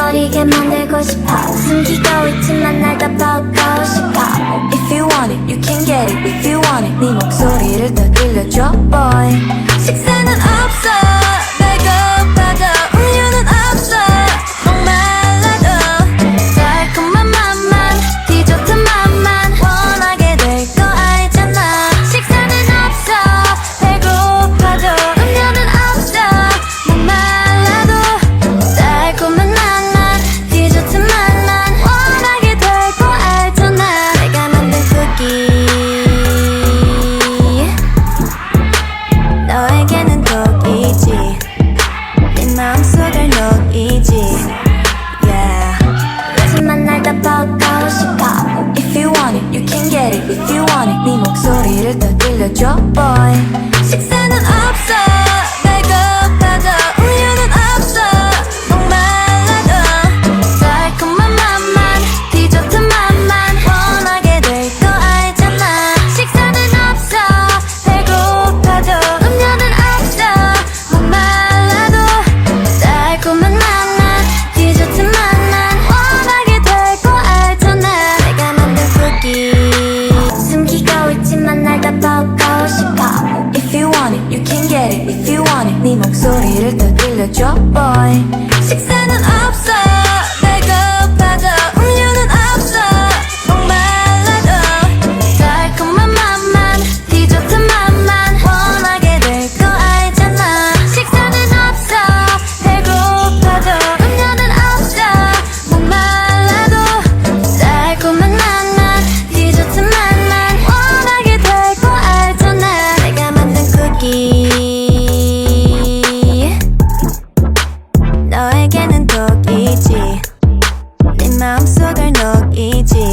만들고 싶어. 숨기고 있지만 날 싶어. If you want it, you can get it. If you 속을 녹이지. Yeah. 그래서 만날 다 싶어. If you want it, you can get it. If you want it 네 목소리를 더 들려줘 boy. If you want it, you can get it. If you want it 네 목소리를 더 들려줘 boy. 식사는 마음속을 녹이지.